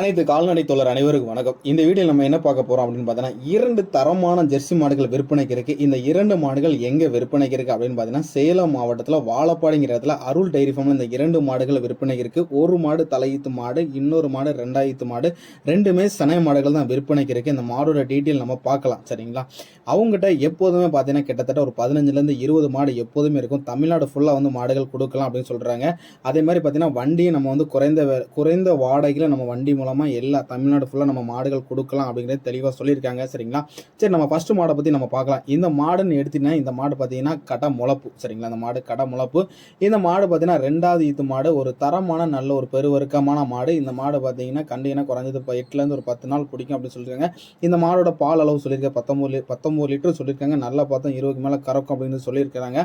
அனைத்து கால்நடை தோழர் அனைவருக்கும் வணக்கம். இந்த வீடியோ நம்ம என்ன பார்க்க போறோம் அப்படின்னு பார்த்தீங்கன்னா இரண்டு தரமான ஜெர்சி மாடுகள் விற்பனைக்கு இருக்கு. இந்த இரண்டு மாடுகள் எங்க விற்பனைக்கு இருக்கு அப்படின்னு பார்த்தீங்கன்னா சேலம் மாவட்டத்தில் வாழப்பாடிங்கிற இடத்துல அருள் டைரி ஃபார்ம்ல இந்த இரண்டு மாடுகள் விற்பனைக்கு இருக்கு. ஒரு மாடு தலையீத்து மாடு இன்னொரு மாடு ரெண்டாயிரத்து மாடு. ரெண்டுமே சனை மாடுகள் தான் விற்பனைக்கு இருக்கு. இந்த மாடோட டீட்டெயில் நம்ம பார்க்கலாம் சரிங்களா? அவங்ககிட்ட எப்போதுமே பார்த்தீங்கன்னா கிட்டத்தட்ட ஒரு பதினஞ்சுலேருந்து இருபது மாடு எப்போதுமே இருக்கும். தமிழ்நாடு ஃபுல்லாக வந்து மாடுகள் கொடுக்கலாம் அப்படின்னு சொல்றாங்க. அதே மாதிரி பார்த்தீங்கன்னா வண்டியை நம்ம வந்து குறைந்த குறைந்த வாடகையில் நம்ம வண்டி மூலம் மூலமாக எல்லா தமிழ்நாடு ஃபுல்லாக நம்ம மாடுகள் கொடுக்கலாம் அப்படிங்கிறது தெளிவாக சொல்லியிருக்காங்க. சரிங்களா? சரி நம்ம ஃபஸ்ட்டு மாடை பற்றி நம்ம பார்க்கலாம். இந்த மாடுன்னு எடுத்தீங்கன்னா இந்த மாடு பார்த்தீங்கன்னா கடை முளப்பு. சரிங்களா? இந்த மாடு கடை முளப்பு. இந்த மாடு பார்த்தீங்கன்னா ரெண்டாவது ஈத்து மாடு. ஒரு தரமான நல்ல ஒரு பெருவருக்கமான மாடு. இந்த மாடு பார்த்தீங்கன்னா கண்டிங்கன்னா குறைஞ்சது இப்போ எட்டுலேருந்து ஒரு பத்து நாள் பிடிக்கும் அப்படின்னு சொல்லியிருக்காங்க. இந்த மாடோட பால் அளவு சொல்லியிருக்க பத்தொம்பது லி பத்தொம்பது லிட்டர் சொல்லியிருக்காங்க. நல்லா பார்த்தோம் இருபதுக்கு மேலே கறக்கும் அப்படின்னு சொல்லியிருக்காங்க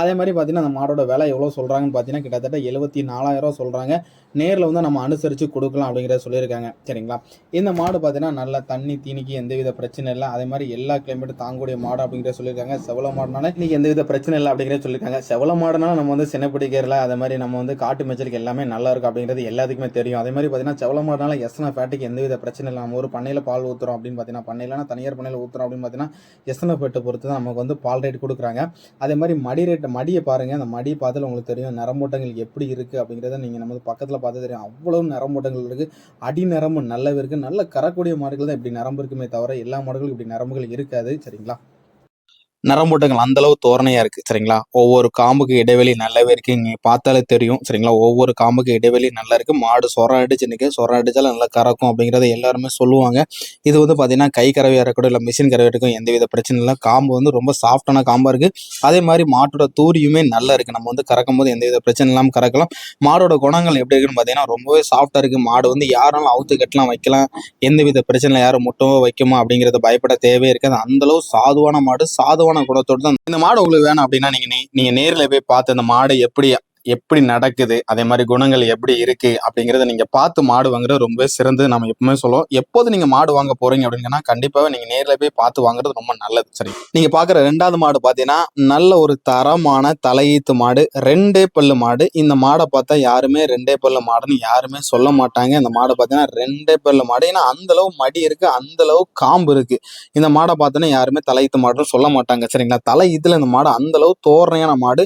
அதே மாதிரி பார்த்தீங்கன்னா அந்த மாடோட விலை எவ்வளோ சொல்கிறாங்கன்னு பார்த்தீங்கன்னா கிட்டத்தட்ட எழுபத்தி நாலாயிரம் சொல்கிறாங்க நேரில் வந்து நம்ம அனுசரித்து கொடுக்கலாம் அப்படிங்கிறத சொல்லியிருக்காங்க. சரிங்களா? இந்த மாடு பார்த்தீங்கன்னா நல்லா தண்ணி தீனிக்கு எந்தவித பிரச்சனை இல்லை. அதே மாதிரி எல்லா கிளைமேட்டும் தாங்கக்கூடிய மாடு அப்படிங்கிற சொல்லியிருக்காங்க. செவல மாடுனால இன்னைக்கு எந்தவித பிரச்சனை இல்லை அப்படிங்கிற சொல்லியிருக்காங்க. செவல மாடுனால நம்ம வந்து சின்னப்பிடிக்கிறல அதே மாதிரி நம்ம வந்து காட்டு மேய்ச்சலுக்கு எல்லாமே நல்லா இருக்கும் அப்படிங்கிறது எல்லாத்துக்குமே தெரியும். அதே மாதிரி பார்த்தீங்கன்னா செவல மாடுனால எஸ்னா ஃபேட்டுக்கு எந்தவித பிரச்சனை இல்லை நம்ம ஒரு பண்ணையில் பால் ஊற்றுறோம் அப்படின்னு பார்த்தீங்கன்னா பண்ணையிலனா தனியார் பண்ணையில் ஊற்றுறோம் அப்படின்னு பார்த்தீங்கன்னா எஸ்னா ஃபேட்டை பொறுத்து தான் நமக்கு வந்து பால் ரேட் கொடுக்குறாங்க. அதே மாதிரி மடி ரேட் மடியை பாருங்க. அந்த மடி பார்த்தாலும் உங்களுக்கு தெரியும் நரம்பூட்டங்கள் எப்படி இருக்கு அப்படிங்கிறத நீங்க நம்ம பக்கத்தில் பார்த்து தெரியும். அவ்வளோ நரம்பூட்டங்கள் இருக்கு. அடி நரம்பு நல்லாவே இருக்குது நல்ல கரக்கூடிய மாடுகள் தான் இப்படி நரம்பு இருக்குமே தவிர எல்லா மாடுகளும் இப்படி நரம்புகள் இருக்காது. சரிங்களா? நரம்பூட்டங்கள் அந்த அளவு தோரணையா இருக்கு. சரிங்களா? ஒவ்வொரு காம்புக்கு இடைவெளி நல்லாவே இருக்கு. நீங்க பார்த்தாலே தெரியும். சரிங்களா? ஒவ்வொரு காம்புக்கு இடைவெளி நல்லா இருக்கு. மாடு சொர அடிச்சு நிற்க சொரம் அடிச்சாலும் நல்லா கறக்கும் அப்படிங்கறத எல்லாருமே சொல்லுவாங்க. இது வந்து பாத்தீங்கன்னா கை கறவையா இருக்கட்டும் இல்லை மிஷின் கறவையா இருக்கும் எந்தவித பிரச்சனை இல்லை. காம்பு வந்து ரொம்ப சாஃப்டான காம்பா இருக்கு. அதே மாதிரி மாட்டோட தூரியுமே நல்லா இருக்கு. நம்ம வந்து கறக்கும் போது எந்தவித பிரச்சனை இல்லாமல் கறக்கலாம். மாடோட குணங்கள் எப்படி இருக்குன்னு பார்த்தீங்கன்னா ரொம்பவே சாஃப்டா இருக்கு. மாடு வந்து யாராலும் அவுத்து கட்டலாம் வைக்கலாம். எந்தவித பிரச்சனை யாரும் முட்டவோ வைக்குமா அப்படிங்கிறத பயப்பட தேவையே இருக்காது. அந்த அளவு சாதுவான மாடு. சாதுவான குணத்தோடு தான் இந்த மாடு உங்களுக்கு வேணும் அப்படின்னா நீங்க நீங்க நேர்ல போய் பார்த்து அந்த மாடு எப்படி எப்படி நடக்குது அதே மாதிரி குணங்கள் எப்படி இருக்கு அப்படிங்கறத நீங்க பார்த்து மாடு வாங்குறது ரொம்பவே சிறந்தது. நம்ம எப்பவுமே சொல்லுவோம் எப்போது நீங்க மாடு வாங்க போறீங்க அப்படின்னா கண்டிப்பாவே நீங்க நேரில் போய் பார்த்து வாங்குறது ரொம்ப நல்லது. சரி நீங்க பாக்குற ரெண்டாவது மாடு பாத்தீங்கன்னா நல்ல ஒரு தரமான தலையீத்து மாடு ரெண்டே பல்லு மாடு. இந்த மாடை பார்த்தா யாருமே ரெண்டே பல்லு மாடுன்னு யாருமே சொல்ல மாட்டாங்க. இந்த மாடு பார்த்தீங்கன்னா ரெண்டே பல்லு மாடு. ஏன்னா அந்த அளவு மடி இருக்கு அந்த அளவு காம்பு இருக்கு. இந்த மாடை பார்த்தோன்னா யாருமே தலையீத்து மாடுன்னு சொல்ல மாட்டாங்க. சரிங்களா? தலையீத்துல இந்த மாடு அந்த அளவு தோரணையான மாடு.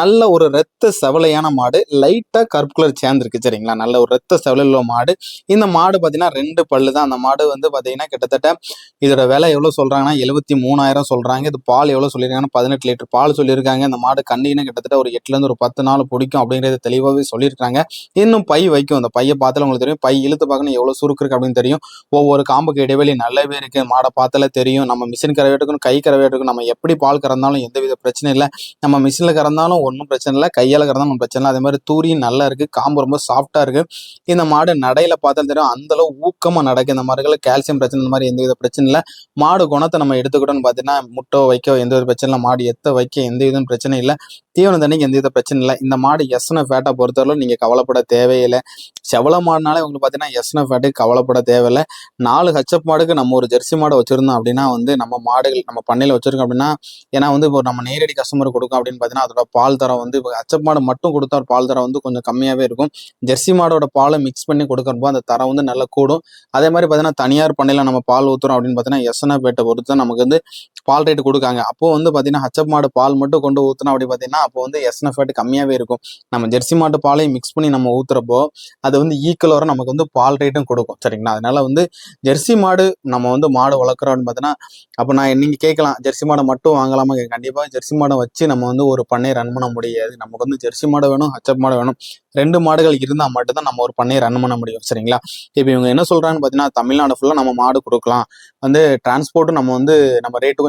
நல்ல ஒரு ரத்த செவலையான மாடு. லைட்டா கருப்பு கலர் சேர்ந்துருக்கு சரிங்களா? நல்ல ஒரு ரத்த செவலையில் உள்ள மாடு. இந்த மாடு பார்த்தீங்கன்னா ரெண்டு பல்லு தான் அந்த மாடு வந்து பார்த்தீங்கன்னா கிட்டத்தட்ட இதோட விலை எவ்வளோ சொல்றாங்கன்னா எழுபத்தி மூணாயிரம் சொல்றாங்க. இது பால் எவ்வளோ சொல்லியிருக்காங்கன்னா பதினெட்டு லிட்டர் பால் சொல்லியிருக்காங்க. இந்த மாடு கண்டினா கிட்டத்தட்ட ஒரு எட்டுல இருந்து ஒரு பத்து நாள் பிடிக்கும் அப்படிங்கறத தெளிவாகவே சொல்லியிருக்காங்க. இன்னும் பை வைக்கும். அந்த பையை பார்த்தாலும் உங்களுக்கு தெரியும். பை இழுத்து பார்க்கணும் எவ்வளோ சுருக்கு இருக்குது அப்படின்னு தெரியும். ஒவ்வொரு காம்புக்கு இடைவெளி நல்லாவே இருக்கு. மாடை பார்த்தாலே தெரியும். நம்ம மிஷின் கறவை எடுக்கணும் கை கறவை எடுக்கணும். நம்ம எப்படி பால் கறந்தாலும் எந்தவித பிரச்சனை இல்லை. நம்ம மிஷினில் கறந்தாலும் ஒன்றும் பிரச்சனை இல்லை. கையால் கறந்தாலும் ஒன்றும் பிரச்சனை இல்லை. அதே மாதிரி தூரியும் நல்லா இருக்கு. காம்பு ரொம்ப சாஃப்டா இருக்கு. இந்த மாடு நடையில் பார்த்தாலும் தெரியும் அந்த அளவு ஊக்கமா நடக்கு இந்த மாடுகள் கால்சியம் பிரச்சனை இந்த மாதிரி எந்தவித பிரச்சனை இல்லை. மாடு குணத்தை நம்ம எடுத்துக்கிட்டோம்னு பார்த்தீங்கன்னா முட்டை வைக்க எந்தவித பிரச்சனை இல்லை. மாடு எத்த வைக்க எந்த விதம் பிரச்சனை இல்லை. தீவனம் தண்ணிக்கு எந்தவித பிரச்சனை இல்லை. இந்த மாடு எஸ்ன ஃபேட்டை பொறுத்தவரை நீங்க கவலைப்பட தேவையில்லை. செவல மாடுனாலே உங்களுக்கு பார்த்தீங்கன்னா எஸ்ன ஃபேட்டுக்கு கவலைப்பட தேவையில்லை. நாலு ஹச்சப் மாடுக்கு நம்ம ஒரு ஜெர்சி மாடை வச்சிருந்தோம் அப்படின்னா வந்து நம்ம மாடுகள் நம்ம பண்ணையில வச்சிருக்கோம் அப்படின்னா ஏன்னா வந்து இப்போ நம்ம நேரடி கஸ்டமர் கொடுக்கும் அப்படின்னு பார்த்தீங்கன்னா அதோட பால் தரம் வந்து இப்போ ஹச்சப் மாடு மட்டும் கொடுத்தா பால் தரம் வந்து கொஞ்சம் கம்மியாகவே இருக்கும். ஜெர்சி மாடோட பாலை மிக்ஸ் பண்ணி கொடுக்குறப்போ அந்த தரம் வந்து நல்லா கூடும். அதே மாதிரி பார்த்தீங்கன்னா தனியார் பண்ணையில் நம்ம பால் ஊற்றுறோம் அப்படின்னு பார்த்தீங்கன்னா எஸ்என்ஆ பேட்டை பொறுத்து தான் நமக்கு வந்து பால் ரேட்டு கொடுக்காங்க. அப்போ வந்து பார்த்தீங்கன்னா ஹச்சப் மாடு பால் மட்டும் கொண்டு ஊற்றுனா அப்படி பார்த்தீங்கன்னா அப்போ வந்து எஸ்என்எஃப் ஃபேட் கம்மியாகவே இருக்கும். நம்ம ஜெர்சி மாட்டு பாலையும் மிக்ஸ் பண்ணி நம்ம ஊத்துறப்போ அது வந்து ஈக்குவல் நமக்கு வந்து பால் ரேட்டும் கொடுக்கும். சரிங்களா? அதனால வந்து ஜெர்சி மாடு நம்ம வந்து மாடு வளர்க்குறோம் அப்படின்னு பார்த்தீங்கன்னா அப்போ நான் நீங்கள் கேட்கலாம் ஜெர்சி மாடை மட்டும் வாங்கலாமா? கண்டிப்பாக ஜெர்சி மாடை வச்சு நம்ம வந்து ஒரு பண்ணையை ரன் பண்ண முடியாது. நமக்கு வந்து ஜெர்சி மாடு வேணும் ஹச்சப் மாடு வேணும். ரெண்டு மாடுகள் இருந்தால் மட்டும்தான் நம்ம ஒரு பண்ணையை ரன் பண்ண முடியும் சரிங்களா? இப்போ இவங்க என்ன சொல்றாங்கன்னு பார்த்தீங்கன்னா தமிழ்நாடு ஃபுல்லாக நம்ம மாடு கொடுக்கலாம். வந்து டிரான்ஸ்போர்ட்டும் நம்ம வந்து நம்ம ரேட்டு